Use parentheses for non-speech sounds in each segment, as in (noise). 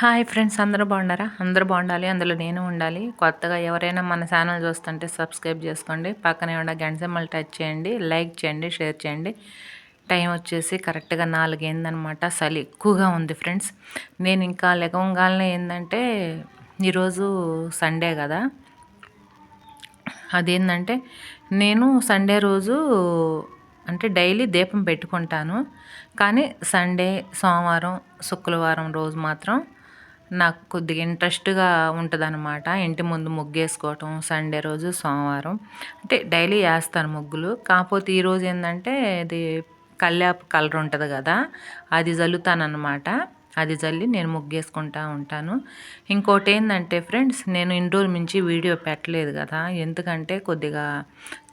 Hi friends అందరూ బాగున్నారా? అందరూ బాగుండాలి అందులో నేను ఉండాలి. కొత్తగా ఎవరైనా మన ఛానల్ చూస్తుంటే సబ్స్క్రైబ్ చేసుకోండి. పక్కనే ఉన్న గంట సింబల్ టచ్ చేయండి లైక్ చేయండి షేర్ చేయండి. టైం వచ్చేసి కరెక్ట్గా నాలుగేందనమాట చలి ఎక్కువగా ఉంది ఫ్రెండ్స్. నేను ఇంకా లెగవంగానే ఏంటంటే ఈరోజు సండే కదా. అదేంటంటే నేను సండే రోజు అంటే డైలీ దీపం పెట్టుకుంటాను. కానీ సండే సోమవారం శుక్రవారం రోజు మాత్రం నాకు కొద్దిగా ఇంట్రెస్ట్గా ఉంటుందన్నమాట. ఇంటి ముందు ముగ్గేసుకోవటం సండే రోజు సోమవారం. అంటే డైలీ వేస్తాను ముగ్గులు. కాకపోతే ఈరోజు ఏంటంటే ఇది కల్యాపు కలర్ ఉంటుంది కదా అది జల్లుతానమాట అది జల్లి నేను ముగ్గేసుకుంటా ఉంటాను. ఇంకోటి ఏంటంటే ఫ్రెండ్స్ నేను ఇన్ని రోజుల నుంచి వీడియో పెట్టలేదు కదా. ఎందుకంటే కొద్దిగా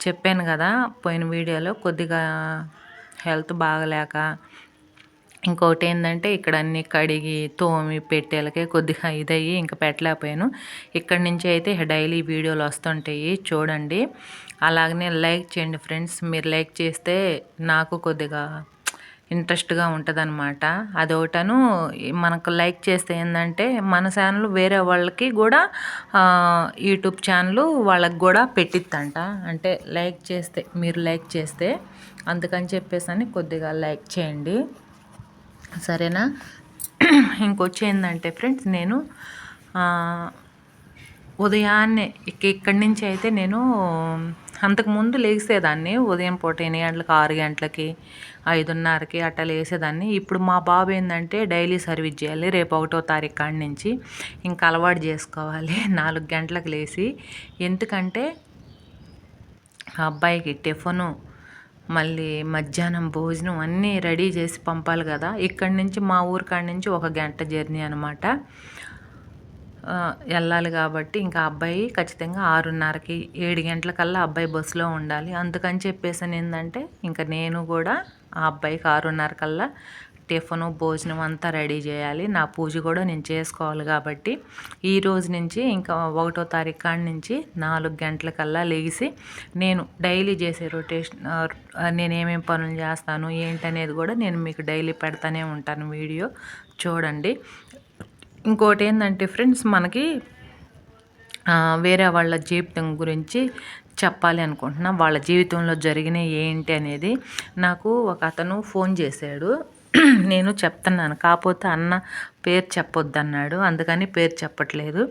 చెప్పాను కదా పోయిన వీడియోలో కొద్దిగా హెల్త్ బాగలేక ఇంకోటి ఏంటంటే ఇక్కడ అన్ని కడిగి తోమి పెట్టేలకే కొద్దిగా ఇదయ్యి ఇంకా పెట్టలేకపోయాను. ఇక్కడ నుంచి అయితే డైలీ వీడియోలు వస్తుంటాయి చూడండి. అలాగనే లైక్ చేయండి ఫ్రెండ్స్. మీరు లైక్ చేస్తే నాకు కొద్దిగా ఇంట్రెస్ట్గా ఉంటుంది అనమాట అదొకటను మనకు లైక్ చేస్తే ఏంటంటే మన ఛానల్ వేరే వాళ్ళకి కూడా యూట్యూబ్ ఛానల్ వాళ్ళకి కూడా పెట్టిద్దంట. అంటే లైక్ చేస్తే మీరు లైక్ చేస్తే అందుకని చెప్పేసి అని కొద్దిగా లైక్ చేయండి. సరేనా? ఇంకొచ్చి ఏంటంటే ఫ్రెండ్స్ నేను ఉదయాన్నే ఇక్కడి నుంచి అయితే నేను అంతకుముందు లేసేదాన్ని ఉదయం పూట ఎన్ని గంటలకు ఆరు గంటలకి ఐదున్నరకి అట్లా లేసేదాన్ని. ఇప్పుడు మా బాబు ఏంటంటే డైలీ సర్వీస్ చేయాలి రేపు ఒకటో తారీఖు కాడి నుంచి ఇంకా అలవాటు చేసుకోవాలి (laughs) నాలుగు గంటలకు లేచి ఎందుకంటే అబ్బాయికి టిఫను మళ్ళీ మధ్యాహ్నం భోజనం అన్నీ రెడీ చేసి పంపాలి కదా. ఇక్కడి నుంచి మా ఊరి కాడి నుంచి ఒక గంట జర్నీ అనమాట వెళ్ళాలి కాబట్టి ఇంకా అబ్బాయి ఖచ్చితంగా ఆరున్నరకి ఏడు గంటలకల్లా అబ్బాయి బస్సులో ఉండాలి. అందుకని చెప్పేసి ఏంటంటే ఇంకా నేను కూడా ఆ అబ్బాయికి ఆరున్నర కల్లా టిఫను భోజనం అంతా రెడీ చేయాలి. నా పూజ కూడా నేను చేసుకోవాలి కాబట్టి ఈ రోజు నుంచి ఇంకా ఒకటో తారీఖు కాడి నుంచి నాలుగు గంటలకల్లా లేచి నేను డైలీ చేసే రొటేషన్ నేను ఏమేమి పనులు చేస్తాను ఏంటనేది కూడా నేను మీకు డైలీ పెడతానే ఉంటాను వీడియో చూడండి. ఇంకోటి ఏంటంటే ఫ్రెండ్స్ మనకి వేరే వాళ్ళ జీవితం గురించి చెప్పాలి అనుకుంటున్నా. వాళ్ళ జీవితంలో జరిగిన ఏంటి అనేది నాకు ఒక అతను ఫోన్ చేశాడు. నేను చెప్తున్నాను. కాకపోతే అన్న పేరు చెప్పొద్దు అన్నాడు అందుకని పేరు చెప్పట్లేదు.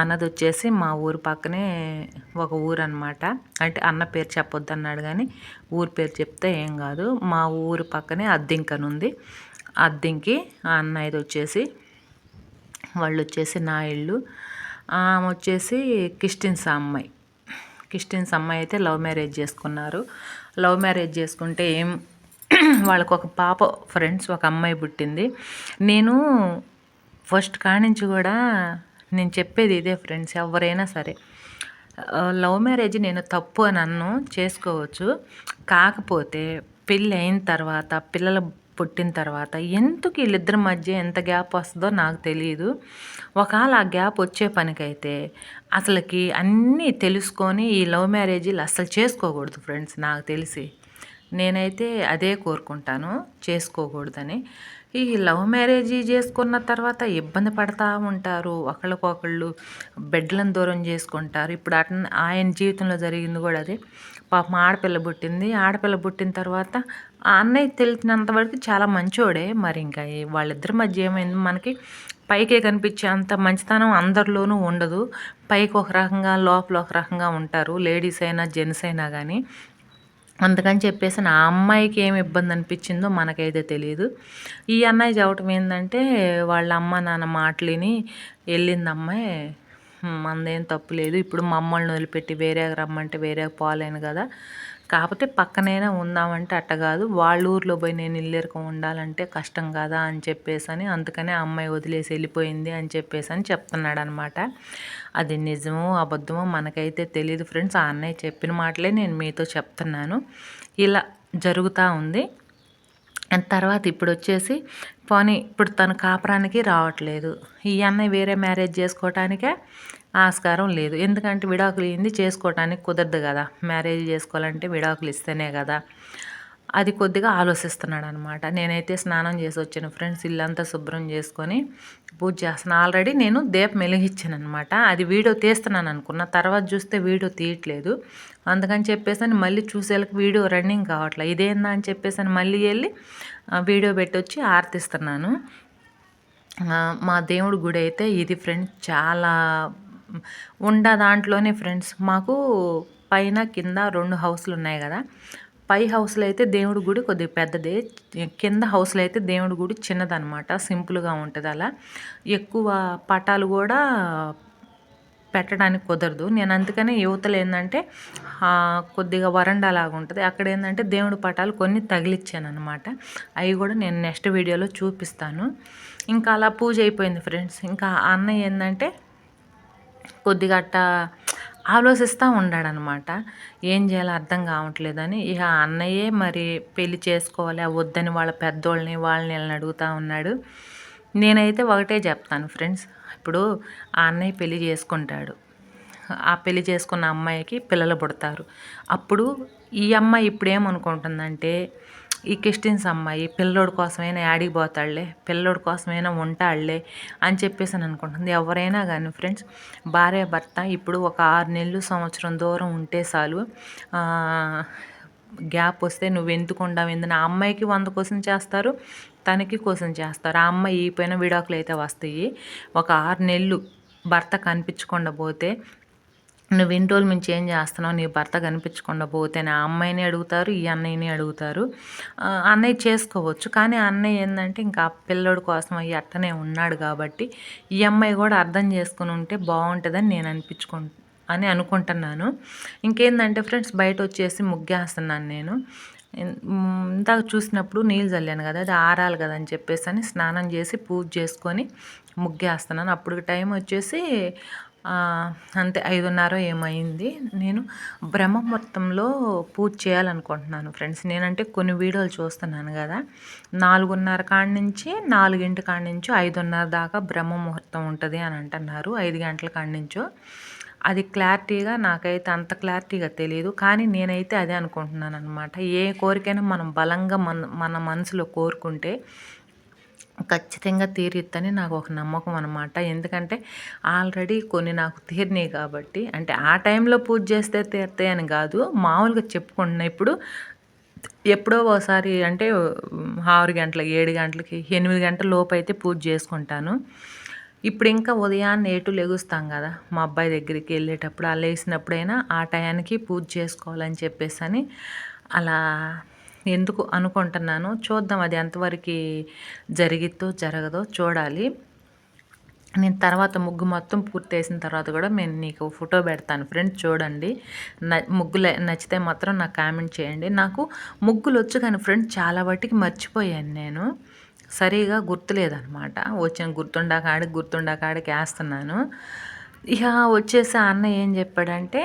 అన్నది వచ్చేసి మా ఊరు పక్కనే ఒక ఊరు అనమాట అంటే అన్న పేరు చెప్పొద్దు అన్నాడు కానీ ఊరు పేరు చెప్తే ఏం కాదు. మా ఊరు పక్కనే అద్దెంకనుంది అద్దెంకి ఆ అన్న ఇది వచ్చేసి వాళ్ళు వచ్చేసి నా ఇల్లు. ఆమె వచ్చేసి క్రిస్టియన్స్ అమ్మాయి క్రిస్టియన్స్ అమ్మాయి అయితే లవ్ మ్యారేజ్ చేసుకున్నారు. లవ్ మ్యారేజ్ చేసుకుంటే ఏం వాళ్ళకు ఒక పాప ఫ్రెండ్స్ ఒక అమ్మాయి పుట్టింది. నేను ఫస్ట్ కానించి కూడా నేను చెప్పేది ఇదే ఫ్రెండ్స్ ఎవరైనా సరే. లవ్ మ్యారేజ్ నేను తప్పు అని అన్ను చేసుకోవచ్చు. కాకపోతే పెళ్ళి అయిన తర్వాత పిల్లల పుట్టిన తర్వాత ఎందుకు వీళ్ళిద్దరి మధ్య ఎంత గ్యాప్ వస్తుందో నాకు తెలియదు ఒకవేళ ఆ గ్యాప్ వచ్చే పనికైతే అసలుకి అన్నీ తెలుసుకొని ఈ లవ్ మ్యారేజీలు అసలు చేసుకోకూడదు ఫ్రెండ్స్ నాకు తెలిసి. నేనైతే అదే కోరుకుంటాను చేసుకోకూడదని. ఈ లవ్ మ్యారేజ్ చేసుకున్న తర్వాత ఇబ్బంది పడతా ఉంటారు ఒకళ్ళకొకళ్ళు బెడ్లను దూరం చేసుకుంటారు. ఇప్పుడు అట ఆయన జీవితంలో జరిగింది కూడా అది. పాపం ఆడపిల్ల పుట్టింది. ఆడపిల్ల పుట్టిన తర్వాత ఆ అన్నయ్య తెలిసినంత వరకు చాలా మంచోడే. మరి ఇంకా వాళ్ళిద్దరి మధ్య ఏమైంది? మనకి పైకే కనిపించే అంత మంచితనం అందరిలోనూ ఉండదు. పైకి ఒక రకంగా లోపల ఒక రకంగా ఉంటారు. లేడీస్ అయినా జెంట్స్ అయినా కానీ అందుకని చెప్పేసి నా అమ్మాయికి ఏమి ఇబ్బంది అనిపించిందో మనకైతే తెలియదు ఈ అన్నయ్య చెప్పటం ఏంటంటే వాళ్ళ అమ్మ నాన్న మాటలిని వెళ్ళింది అమ్మాయి మందేం తప్పు లేదు. ఇప్పుడు మమ్మల్ని వదిలిపెట్టి వేరే రమ్మంటే వేరే పోలేను కదా. కాకపోతే పక్కనైనా ఉందామంటే అట్ట కాదు. వాళ్ళ ఊర్లో పోయి నేను ఇల్లేరకం ఉండాలంటే కష్టం కదా అని చెప్పేసి అని అందుకనే అమ్మాయి వదిలేసి వెళ్ళిపోయింది అని చెప్పేసి అని చెప్తున్నాడు అనమాట అది నిజమో అబద్ధమో మనకైతే తెలియదు ఫ్రెండ్స్. ఆ అన్నయ్య చెప్పిన మాటలే నేను మీతో చెప్తున్నాను. ఇలా జరుగుతూ ఉంది. తర్వాత ఇప్పుడు వచ్చేసి పోనీ ఇప్పుడు తన కాపురానికి రావట్లేదు. ఈ అన్నయ్య వేరే మ్యారేజ్ చేసుకోవటానికే ఆస్కారం లేదు. ఎందుకంటే విడాకులు ఏంది? చేసుకోవటానికి కుదరదు కదా. మ్యారేజ్ చేసుకోవాలంటే విడాకులు ఇస్తేనే కదా. అది కొద్దిగా ఆలోచిస్తున్నాడు అనమాట నేనైతే స్నానం చేసి వచ్చిన ఫ్రెండ్స్. ఇల్లంతా శుభ్రం చేసుకొని పూజ చేస్తున్నాను ఆల్రెడీ నేను దీపం వెలిగించాను అనమాట అది వీడియో తీస్తున్నాను అనుకున్న. తర్వాత చూస్తే వీడియో తీయట్లేదు. అందుకని చెప్పేసి అని మళ్ళీ చూసేళ్ళకి వీడియో రన్నింగ్ కావట్లేదు ఇదేందా అని చెప్పేసి అని మళ్ళీ వెళ్ళి వీడియో పెట్టి వచ్చి ఆర్తిస్తున్నాను మా దేవుడి గుడి అయితే ఇది ఫ్రెండ్స్. చాలా ఉండ దాంట్లోనే ఫ్రెండ్స్ మాకు పైన కింద రెండు హౌస్లు ఉన్నాయి కదా. పై హౌస్లో అయితే దేవుడి గుడి కొద్దిగా పెద్దదే. కింద హౌస్లో అయితే దేవుడి గుడి చిన్నదనమాట సింపుల్గా ఉంటుంది అలా. ఎక్కువ పటాలు కూడా పెట్టడానికి కుదరదు. నేను అందుకనే యువతలు ఏంటంటే కొద్దిగా వరండా లాగా ఉంటుంది. అక్కడ ఏంటంటే దేవుడి పటాలు కొన్ని తగిలిచ్చాను అనమాట అవి కూడా నేను నెక్స్ట్ వీడియోలో చూపిస్తాను. ఇంకా అలా పూజ అయిపోయింది ఫ్రెండ్స్. ఇంకా అన్నయ్య ఏంటంటే కొద్దిగా అట్టా ఆలోచిస్తూ ఉన్నాడనమాట ఏం చేయాలో అర్థం కావట్లేదని ఇక అన్నయ్యే మరి పెళ్ళి చేసుకోవాలి వద్దని వాళ్ళ పెద్దోళ్ళని వాళ్ళని వీళ్ళని అడుగుతూ ఉన్నాడు. నేనైతే ఒకటే చెప్తాను ఫ్రెండ్స్ ఇప్పుడు ఆ అన్నయ్య పెళ్ళి చేసుకుంటాడు. ఆ పెళ్ళి చేసుకున్న అమ్మాయికి పిల్లలు పుడతారు. అప్పుడు ఈ అమ్మాయి ఇప్పుడు ఏమనుకుంటుందంటే ఈ క్రిస్టియన్స్ అమ్మాయి పిల్లోడి కోసమైనా యాడికి పోతాడులే పిల్లోడి కోసమైనా ఉంటాడులే అని చెప్పేసి అని అనుకుంటుంది. ఎవరైనా కానీ ఫ్రెండ్స్ భార్య భర్త ఇప్పుడు ఒక ఆరు నెలలు సంవత్సరం దూరం ఉంటే చాలు గ్యాప్ వస్తే నువ్వు ఎందుకు ఉండవు? ఎందుకు? ఆ అమ్మాయికి వంద కోసం చేస్తారు తనకి కోసం చేస్తారు. ఆ అమ్మాయి ఈ పైన విడాకులు అయితే వస్తాయి. ఒక ఆరు నెలలు భర్త కనిపించకుండా పోతే నువ్వు ఇన్ని రోజులు నుంచి ఏం చేస్తున్నావు? నీ భర్త కనిపించకుండా పోతే నా అమ్మాయిని అడుగుతారు ఈ అన్నయ్యని అడుగుతారు. అన్నయ్య చేసుకోవచ్చు. కానీ అన్నయ్య ఏంటంటే ఇంకా పిల్లడి కోసం అయ్యి అట్టనే ఉన్నాడు కాబట్టి ఈ అమ్మాయి కూడా అర్థం చేసుకుని ఉంటే బాగుంటుందని నేను అనిపించుకు అని అనుకుంటున్నాను. ఇంకేందంటే ఫ్రెండ్స్ బయట వచ్చేసి ముగ్గేస్తున్నాను నేను. ఇందాక చూసినప్పుడు నీళ్ళు చల్లాను కదా అది ఆరాలి కదా అని చెప్పేసి అని స్నానం చేసి పూజ చేసుకొని ముగ్గేస్తున్నాను. అప్పుడు టైం వచ్చేసి అంతే ఐదున్నర ఏమైంది. నేను బ్రహ్మముహూర్తంలో పూజ చేయాలనుకుంటున్నాను ఫ్రెండ్స్. నేనంటే కొన్ని వీడియోలు చూస్తున్నాను కదా. నాలుగున్నర కాడి నుంచి నాలుగింటి కాడి నుంచి ఐదున్నర దాకా బ్రహ్మ ముహూర్తం ఉంటుంది అని అంటున్నారు. ఐదు గంటల కాడి నుంచో. అది క్లారిటీగా నాకైతే అంత క్లారిటీగా తెలియదు కానీ నేనైతే అదే అనుకుంటున్నాను అనమాట ఏ కోరికైనా మనం బలంగా మన మన మనసులో కోరుకుంటే ఖచ్చితంగా తీరిద్దని నాకు ఒక నమ్మకం అనమాట ఎందుకంటే ఆల్రెడీ కొన్ని నాకు తీరినాయి కాబట్టి. అంటే ఆ టైంలో పూజ చేస్తే తీరుతాయి అని కాదు. మామూలుగా చెప్పుకుంటున్నా. ఇప్పుడు ఎప్పుడో ఒకసారి అంటే ఆరు గంటలకి ఏడు గంటలకి ఎనిమిది గంటల లోపు అయితే పూజ చేసుకుంటాను. ఇప్పుడు ఇంకా ఉదయాన్నే ఏటు లెగుస్తాం కదా మా అబ్బాయి దగ్గరికి వెళ్ళేటప్పుడు. అలా వేసినప్పుడైనా ఆ టయానికి పూజ చేసుకోవాలని చెప్పేసి అని అలా ఎందుకు అనుకుంటున్నాను చూద్దాం అది ఎంతవరకు జరిగిద్దో జరగదో చూడాలి. నేను తర్వాత ముగ్గు మొత్తం పూర్తి వేసిన తర్వాత కూడా నేను నీకు ఫోటో పెడతాను ఫ్రెండ్స్ చూడండి. న ముగ్గులు నచ్చితే మాత్రం నాకు కామెంట్ చేయండి. నాకు ముగ్గులు వచ్చు కానీ ఫ్రెండ్స్ చాలా వాటికి మర్చిపోయాను నేను. సరిగా గుర్తులేదనమాట వచ్చిన గుర్తుండకాడికి గుర్తుండకాడికి వేస్తున్నాను. ఇక వచ్చేసి అన్న ఏం చెప్పాడంటే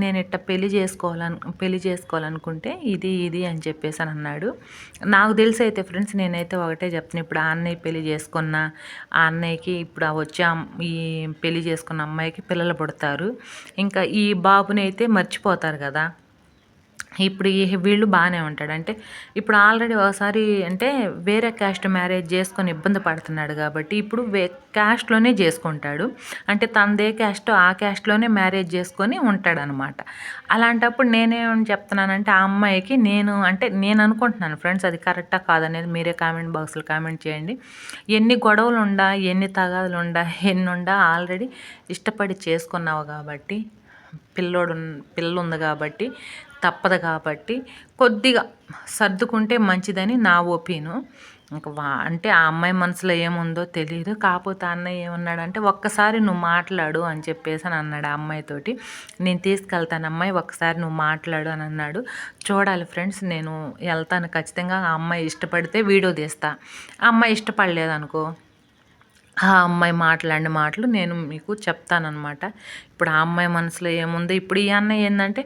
నేను ఇట్ట పెళ్ళి చేసుకోవాలను పెళ్ళి చేసుకోవాలనుకుంటే ఇది ఇది అని చెప్పేసి అని అన్నాడు. నాకు తెలిసి అయితే ఫ్రెండ్స్ నేనైతే ఒకటే చెప్తాను ఇప్పుడు ఆ అన్నయ్య పెళ్ళి చేసుకున్న ఆ అన్నయ్యకి ఇప్పుడు వచ్చే ఈ పెళ్ళి చేసుకున్న అమ్మాయికి పిల్లలు పుడతారు. ఇంకా ఈ బాబుని అయితే మర్చిపోతారు కదా. ఇప్పుడు ఈ వీళ్ళు బాగానే ఉంటాడు. అంటే ఇప్పుడు ఆల్రెడీ ఒకసారి అంటే వేరే క్యాస్ట్ మ్యారేజ్ చేసుకొని ఇబ్బంది పడుతున్నాడు కాబట్టి ఇప్పుడు వే క్యాస్ట్లోనే చేసుకుంటాడు. అంటే తనదే క్యాస్ట్ ఆ క్యాస్ట్లోనే మ్యారేజ్ చేసుకొని ఉంటాడనమాట. అలాంటప్పుడు నేనేమని చెప్తున్నానంటే ఆ అమ్మాయికి నేను అంటే నేను అనుకుంటున్నాను ఫ్రెండ్స్ అది కరెక్టా కాదనేది మీరే కామెంట్ బాక్స్లో కామెంట్ చేయండి. ఎన్ని గొడవలు ఉండా ఎన్ని తగాదులు ఉండా ఎన్ని ఉండా ఆల్రెడీ ఇష్టపడి చేసుకున్నావు కాబట్టి పిల్లోడు పిల్ల ఉంది కాబట్టి తప్పదు కాబట్టి కొద్దిగా సర్దుకుంటే మంచిదని నా ఒపీను. ఇంకా వా అంటే ఆ అమ్మాయి మనసులో ఏముందో తెలియదు కాకపోతే అన్నయ్య ఏమన్నాడంటే ఒక్కసారి నువ్వు మాట్లాడు అని చెప్పేసి అని అన్నాడు ఆ అమ్మాయితోటి నేను తీసుకెళ్తాను అమ్మాయి ఒక్కసారి నువ్వు మాట్లాడు అని అన్నాడు. చూడాలి ఫ్రెండ్స్ నేను వెళ్తాను. ఖచ్చితంగా ఆ అమ్మాయి ఇష్టపడితే వీడియో తీస్తా. ఆ అమ్మాయి ఇష్టపడలేదనుకో ఆ అమ్మాయి మాట్లాడిన మాటలు నేను మీకు చెప్తానమాట ఇప్పుడు ఆ అమ్మాయి మనసులో ఏముందో ఇప్పుడు ఈ అన్నయ్య ఏంటంటే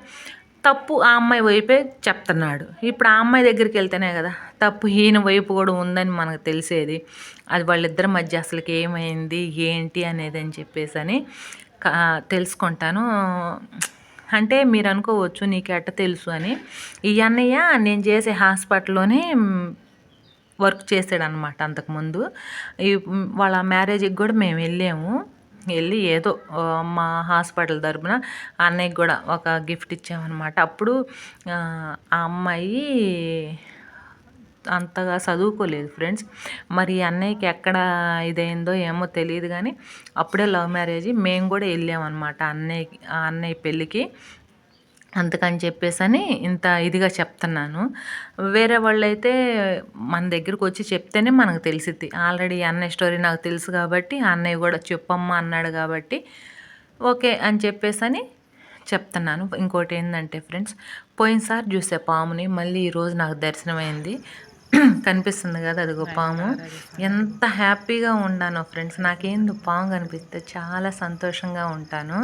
తప్పు ఆ అమ్మాయి వైపే చెప్తున్నాడు. ఇప్పుడు ఆ అమ్మాయి దగ్గరికి వెళ్తేనే కదా తప్పు ఈయన వైపు కూడా ఉందని మనకు తెలిసేది. అది వాళ్ళిద్దరి మధ్య అసలుకి ఏమైంది ఏంటి అనేది అని చెప్పేసి అని తెలుసుకుంటాను. అంటే మీరు అనుకోవచ్చు నీకెట్ట తెలుసు అని. ఈ అన్నయ్య నేను చేసే హాస్పిటల్లోనే వర్క్ చేసాడనమాట అంతకుముందు. ఈ వాళ్ళ మ్యారేజ్కి కూడా మేము వెళ్ళాము. వెళ్ళి ఏదో మా హాస్పిటల్ తరపున అన్నయ్యకి కూడా ఒక గిఫ్ట్ ఇచ్చామన్నమాట. అప్పుడు ఆ అమ్మాయి అంతగా చదువుకోలేదు ఫ్రెండ్స్. మరి ఈ అన్నయ్యకి ఎక్కడ ఇదైందో ఏమో తెలియదు కానీ అప్పుడే లవ్ మ్యారేజ్ మేము కూడా వెళ్ళామన్నమాట అన్నయ్యకి ఆ అన్నయ్య పెళ్ళికి. అందుకని చెప్పేసని ఇంత ఇదిగా చెప్తున్నాను. వేరే వాళ్ళైతే మన దగ్గరకు వచ్చి చెప్తేనే మనకు తెలిసిద్ది. ఆల్రెడీ అన్నయ్య స్టోరీ నాకు తెలుసు కాబట్టి అన్నయ్య కూడా చెప్పమ్మా అన్నాడు కాబట్టి ఓకే అని చెప్పేసని చెప్తున్నాను. ఇంకోటి ఏంటంటే ఫ్రెండ్స్ పోయినసారి చూసే పాముని మళ్ళీ ఈరోజు నాకు దర్శనమైంది. (clears throat) కనిపిస్తుంది కదా అదిగో పాము. ఎంత హ్యాపీగా ఉన్నానో ఫ్రెండ్స్. నాకేందో పాము కనిపిస్తే చాలా సంతోషంగా ఉంటాను.